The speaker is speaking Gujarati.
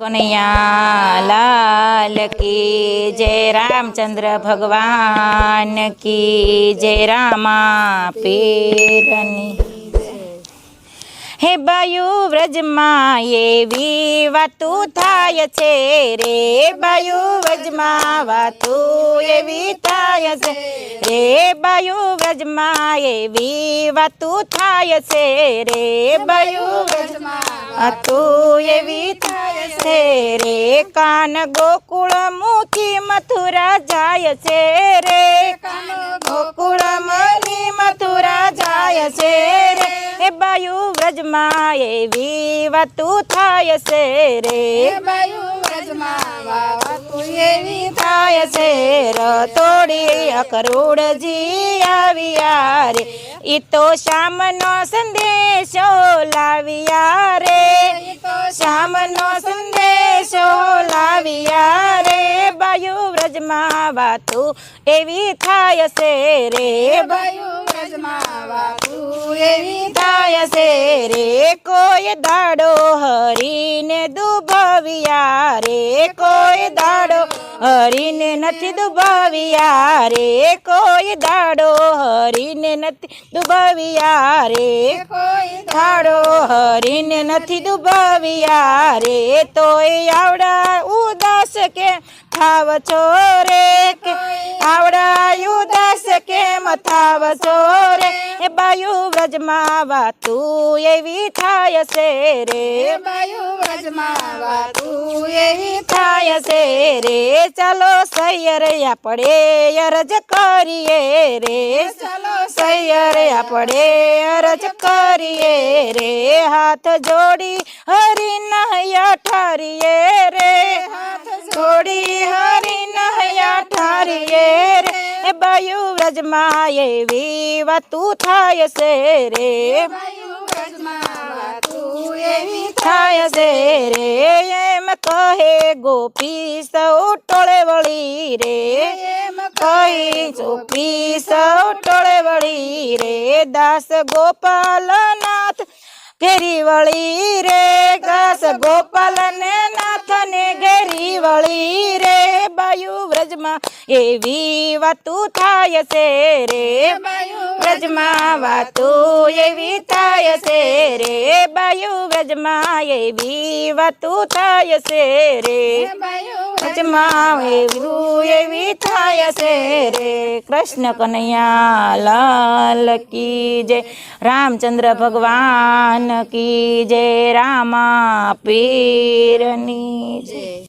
કનૈયા લાલ કી જય રામચંદ્ર ભગવાન કી જય રામા પીરની હે બાયુ વ્રજમાં એવી વાતું થાય છે રે બાયુ વ્રજમાં વાતું એવી થાય છે રે બાયુ વ્રજમાં એવી વાતું થાય છે રે બાયુ વ્રજમાં વાતું એવી થાય છે રે? કાન ગોકુળ મુખી મથુરા જાય છે રે? કાન ગોકુળ મની મથુરા જાય છે રે? એ બાયુ વ્રજમાં એવી વાતું થાય છે રે? થાય છે રતોડી અકરોડજી આવ્યા રે? ઈ તો શ્યામનો સંદેશો લાવ્યા રે? શ્યામનો સંદેશો લાવ્યા રે બાયુ વ્રજમાં વાતું એવી થાય છે રે થાય છે રે. કોઈ દાડો હરીને દુભવિયા રે કોઈ દાડો હરીને નથી દુભાવ્યા રે કોઈ દાડો હરીને નથી દુભાવ્યા રે. દાડો હરીને નથી દુભાવ્યા રે તોય આવડા ઉદાસ કે થાવ છો રે? કે આવડા ઉદાસ કેમ થાવ છો રે? એ બાયુ વ્રજમાં વાતું એવી થાય છે રે. થાય છે રે ચાલો સૈયર આપણે અરજ કરીએ રે સૈયર આપણે અરજ કરીએ રે હાથ જોડી હરી નહયા ઠારીએ રે જોડી હરી નહયા ઠારીએ રે એ બાયુ વ્રજમાં એવી વાતું થાય છે રે થાય છે રે એમ કહે ગોપી સૌ ટોળે વળી રે. કહી ગોપી સૌ ટોળે વળી રે. દાસ ગોપાલનાથ ઘેરી વળી રે. દાસ ગોપાલ ને નાથ ને ઘેરી વળી રે. બાયુ વ્રજમાં એવી વાતું થાય છે રે. વ્રજમાં વાતો એવી થાય છે રે, બાયુ વ્રજમાં એવી વાતો થાય છે રે. વ્રજમાં એવું એવી થાય છે રે, કૃષ્ણ કનૈયા લાલ કી જય, રામચંદ્ર ભગવાન કી જય, રામા પીરની જય.